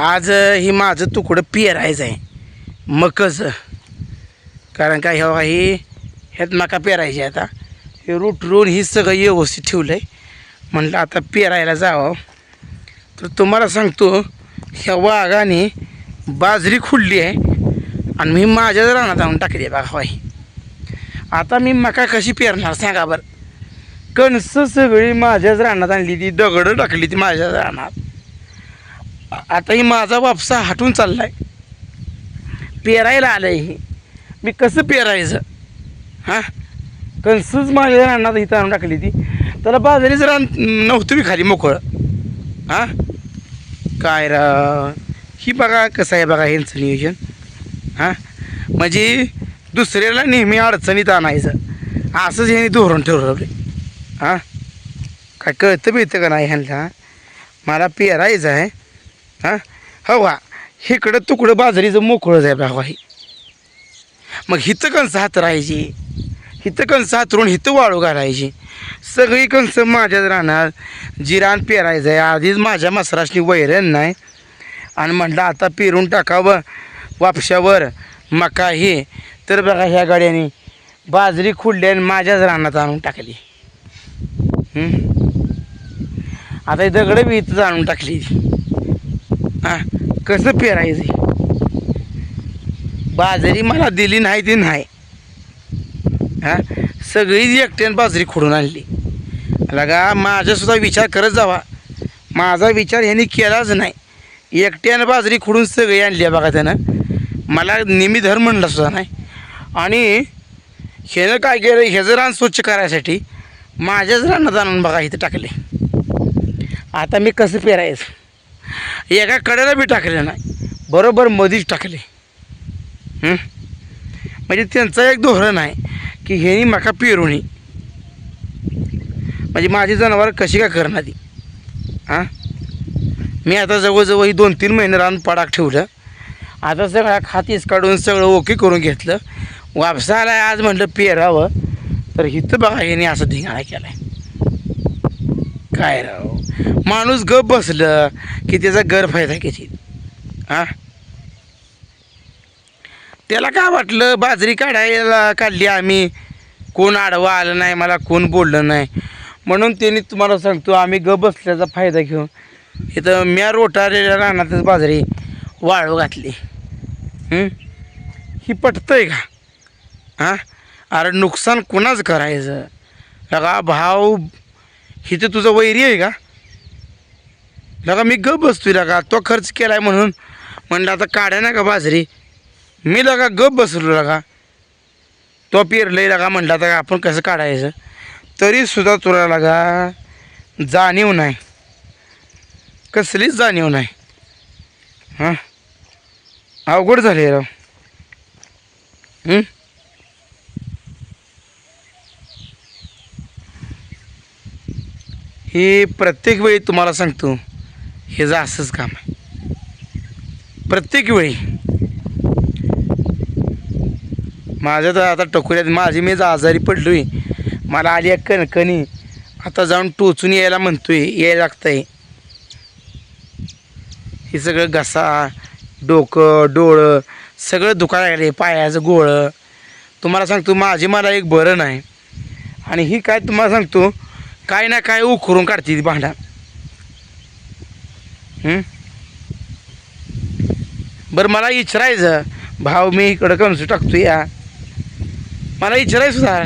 आज हे ही माझं तुकडं पेरायचं आहे मकच. कारण का ह्या ही ह्यात मका पेरायची आता. हे रुटरून ही सगळं व्यवस्थित ठेवलं आहे म्हटलं आता पेरायला जावं. तर तुम्हाला सांगतो ह्या वाघाने बाजरी खुडली आहे आणि मी माझ्याच रानात आणून टाकली आहे बघा हवाई आता मी मका कशी पेरणार सांगा बरं. कणस सगळी माझ्याच रानात आणली ती दगडं टाकली ती माझ्याच रानात. आताही माझा वापसा हटून चाललाय. पेरायला आलं आहे मी कसं पेरायचं? हां? कणसच माझ्या रानात इथं आणून टाकली ती. त्याला बाजारीच रान नव्हतं मी खाली मोकळं. हां? काय रा? ही बघा कसं आहे बघा ह्यांचं नियोजन. हां? म्हणजे दुसऱ्याला नेहमी अडचणीत आणायचं. असंच ह्यांनी धोरण ठरवलं. हां? काय कळतं मिळतं का नाही ह्यांना मला पेरायचं आहे. हां? हो हा इकडं तुकडं बाजरीचं मोकळं आहे बघा हे. मग हिथं कणसं हात राहायची? हिथं कणसं हातरून हिथं वाळू घालायची? सगळी कणसं माझ्याच राहणार. जिरान पेरायचं आहे आधीच माझ्या मसराशनी वैरण नाही. आणि म्हटलं आता पेरून टाकावं वापशावर. मका हे. तर बघा ह्या गाड्याने बाजरी खुडली आणि माझ्याच रानात आणून टाकली. आता दगडं बी इथंच आणून टाकली. हां कसं पेरायचं? बाजरी मला दिली नाही ती नाही. हा सगळीच एकट्यानं बाजरी खोडून आणली. लगा माझासुद्धा विचार करत जावा. माझा विचार ह्यांनी केलाच नाही. एकट्यानं बाजरी खोडून सगळी आणली आहे बघा त्यानं. मला नेहमी धर म्हणला सुद्धा नाही. आणि ह्यानं काय केलं? ह्याचं रान स्वच्छ करायसाठी माझ्याच रानात आणून बघा इथं टाकले. आता मी कसं पेरायचं? एका कडेला बी टाकलं नाही. बरोबर मधीच टाकले. म्हणजे त्यांचं एक धोरण आहे की ह्यानी मका पेरू म्हणजे माझी जनावर कशी काय करणार ती? हां? मी आता जवळजवळ ही दोन तीन महिने रान पडाक ठेवलं. आता सगळ्या खातीस काढून सगळं ओके करून घेतलं. वापसाला आज म्हटलं पेरावं. तर इथं बघा ह्याने असं धिंगाणा केला आहे काय राव? माणूस गप बसलं की त्याचा गैरफायदा किती हां? त्याला काय वाटलं? बाजरी काढायला काढली आम्ही. कोण आडवा आलं नाही मला कोण बोललं नाही. म्हणून त्यांनी तुम्हाला सांगतो आम्ही ग बसल्याचा फायदा घेऊन इथं म्या रोटारेल्या रानातच बाजरी वाळू घातली. ही पटतंय का? हां? अरे नुकसान कुणाच करायचं? लगा भाव इथे तुझं वैरी आहे का? लगा मी गप बसतोय लगा तो खर्च केलाय म्हणून. म्हणलं आता काढा ना का बाजरी. मी लगा गप बसलो लगा तो पेरलंय लगा म्हणला आता आपण कसं काढायचं? तरी सुद्धा तुला लगा जाणीव नाही. कसलीच जाणीव नाही. हां? अवघड झाले राव. हे प्रत्येक वेळी तुम्हाला सांगतो हे जर असंच काम आहे. प्रत्येक वेळी. माझं तर आता टकोऱ्यात माझी मी आजारी पडलो आहे मला आली आहे कणकणी. आता जाऊन टोचून यायला म्हणतोय यायला लागतंय. हे सगळं घसा डोकं डोळं सगळं दुखायला लागले पायाचं गोळं. तुम्हाला सांगतो माझी मला एक बरं नाही. आणि ही काय तुम्हाला सांगतो काय ना काय उखरून काढते ती भांडा. बरं मला इचरायचं. भाव मी इकडं कणसू टाकतो या. मला विचारायचं सुद्धा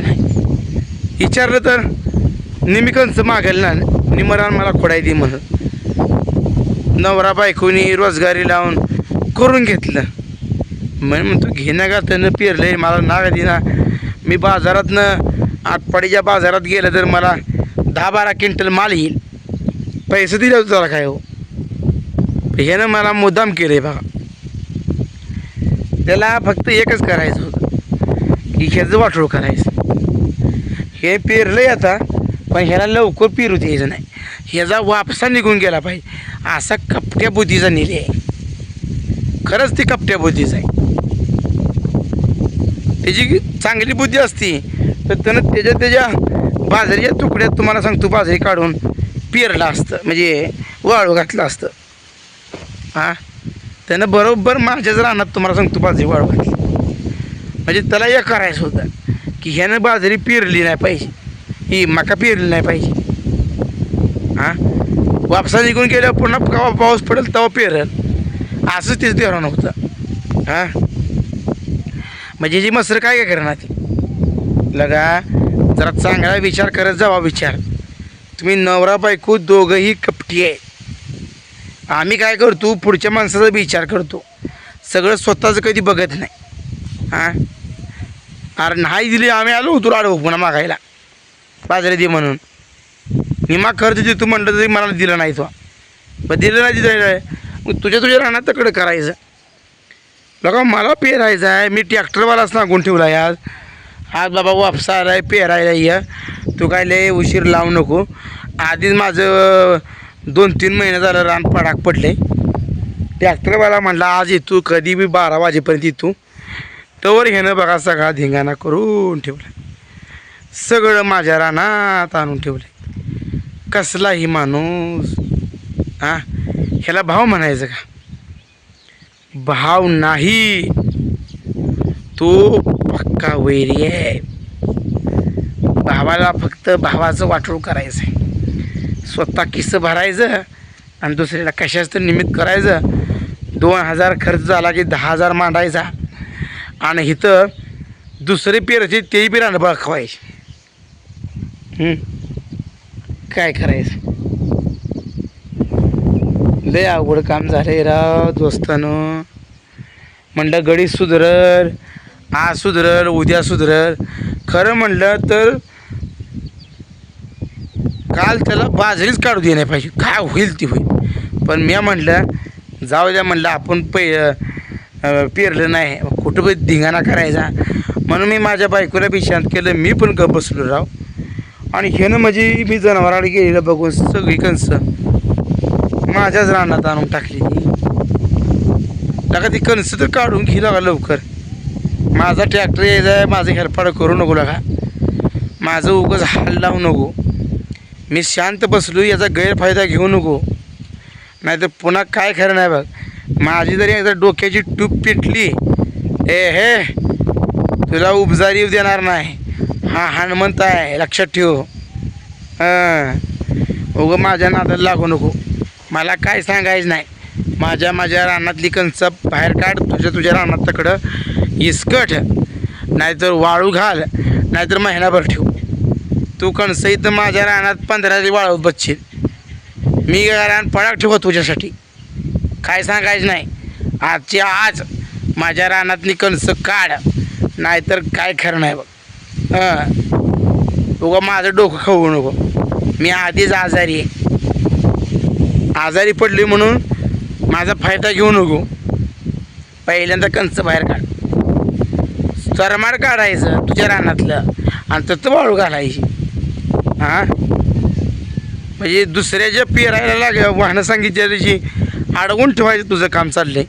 इचारलं विचारलं तर निमी कंस मागेल ना. निमरान मला खोडाय दे नवरा बायकोनी रोजगारी लावून करून घेतलं. म्हणजे म्हणतो घेणं का त्यानं पेरलं मला नाग दिना मी बाजारातनं आटपाडीच्या बाजारात गेलं तर मला दहा बारा क्विंटल माल येईल. पैसे दिले होते त्याला काय हो. ह्यानं मला मुद्दाम केलं आहे बघा. त्याला फक्त एकच करायचं होतं. की ह्याचं वाटोळ करायचं. हे पेरलंय आता पण ह्याला लवकर पेरू द्यायचं नाही. ह्याचा वापसा निघून गेला पाहिजे. असा कपट्या बुद्धीचा निले आहे. खरंच ती कपट्या बुद्धीचा आहे. त्याची चांगली बुद्धी असती तर त्यानं त्याच्या त्याच्या बाजरीच्या तुकड्यात तुम्हाला सांगतो बाजरी काढून पेरलं असतं म्हणजे वाळू घातलं असतं. हां? त्यानं बरोबर माझ्याच रानात तुम्हाला सांगतो बाजरी वाळू घातली. म्हणजे त्याला एक करायचं होतं की ह्यानं बाजरी पेरली नाही पाहिजे. ही मका पेरली नाही पाहिजे. हां? वापसा निघून गेल्यावर पुन्हा केव्हा पाऊस पडेल तेव्हा पेरल. असंच तेच धोरण होतं. हां? म्हणजे जी मसर काय काय करणार ती? लगा जरा चांगला विचार करत जावा विचार. तुम्ही नवरा बायको दोघंही कपटी आहे. आम्ही काय करतो पुढच्या माणसाचा विचार करतो. सगळं स्वतःचं कधी बघत नाही. हां? अरे नाही दिली आम्ही आलो होतो आडवं पुन्हा मागायला. बाजारे दे म्हणून. मी मग खर्च देतो म्हणलं तरी मला दिलं नाही तो. पण दिलं नाही दिलं मग तुझ्या तुझ्या राहणार तकडं करायचं. बघा मला पेरायचं आहे. मी ट्रॅक्टरवालाच नागून ठेवला आहे आज आज बाबा वापसा आलाय पेरायला या. तू काय लय उशीर लावू नको. आधीच माझं दोन तीन महिने झालं रान पडाक पडले. ट्रॅक्टरवाला म्हणला आज येतो कधी बी बारा वाजेपर्यंत येतो. तवर घेणं बघा सगळा धिंगाणा करून ठेवला. सगळं माझ्या रानात आणून ठेवलं. कसलाही माणूस? हां ह्याला भाव म्हणायचं का? भाव नाही. तो का वैरी आहे? भावाला फक्त भावाचं वाटोळ करायचं आहे स्वतः किस्सं भरायचं आणि दुसऱ्याला कशाचं निमित्त करायचं. दोन हजार खर्च झाला की दहा हजार मांडायचा. आणि इथं दुसरे पेरचे तेही बी राहणं खवायचे काय करायचं? लय अवघड काम झाले राव दोस्तानं. म्हणलं गडी सुधरल आज सुधरल उद्या सुधरल. खरं म्हणलं तर काल त्याला बाजरीच काढू दे नाही पाहिजे. काय होईल ती होईल. पण मी म्हणलं जाऊ द्या म्हणलं आपण पै पेरलं नाही. कुठं पण धिंगाणा करायचा. म्हणून मी माझ्या बायकोला बी शांत केलं. मी पण गप बसलो राव. आणि ह्यानं म्हणजे मी जनावराकडे गेलेलं बघून सगळी कणसं माझ्याच रानात आणून टाकली. टाका ती कणसं तर काढून घे लागा लवकर. माझा ट्रॅक्टर यायचा आहे माझं हेरफाड करू नको लागा. माझं उगच हाल लावू नको. मी शांत बसलो याचा गैरफायदा घेऊ नको. नाहीतर पुन्हा काय खरं नाही बघ. माझी जरी एकदा डोक्याची टूप पिटली ए हे तुला उपजारी देणार नाही. हा हनुमंत आहे लक्षात ठेव. हां. उगं माझ्या नादाला लागू नको. मला काय सांगायचं नाही. माझ्या माझ्या रानातली कणसं बाहेर काढ तुझ्या तुझ्या रानात तकडं इसकट नाहीतर वाळू घाल नाहीतर महिनाभर ठेव. तू कणसईत माझ्या रानात पंधरा दिवस वाळवत बसशील. मी रान पळाक ठेवत तुझ्यासाठी? काय सांगायचं नाही. आजची आज माझ्या रानातली कणसं काढ नाहीतर काय खरं नाही बघ. हां. उगा माझं डोकं खाऊ नको. मी आधीच आजारी आहे. आजारी पडली म्हणून माझा फायदा घेऊ नको. पहिल्यांदा कंच बाहेर काढ. चरमाड काढायचं तुझ्या रानातलं आणि तत्त वाळू घालायची. हां? म्हणजे दुसऱ्याच्या पेरायला लाग वाहनं सांगितल्या त्याची अडवून ठेवायचं तुझं काम चाललंय.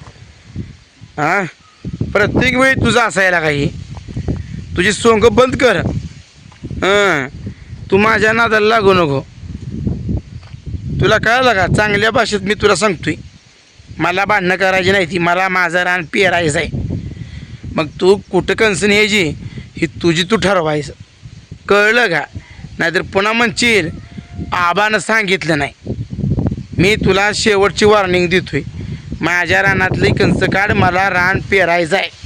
हां? प्रत्येक वेळी तुझं असायला काही तुझी सोंग बंद कर. हां? तू माझ्या नादाला लागू नको. तुला कळलं का? चांगल्या भाषेत मी तुला सांगतोय. मला भांडणं करायची नाही ती. मला माझं रान पेरायचं आहे मग तू कुठं कणसं न्यायची ही तुझी तू ठरवायचं. कळलं का? नाहीतर पुन्हा म्हणशील आबानं सांगितलं नाही. मी तुला शेवटची वॉर्निंग देतोय. माझ्या रानातली कंस काढ मला रान पेरायचं आहे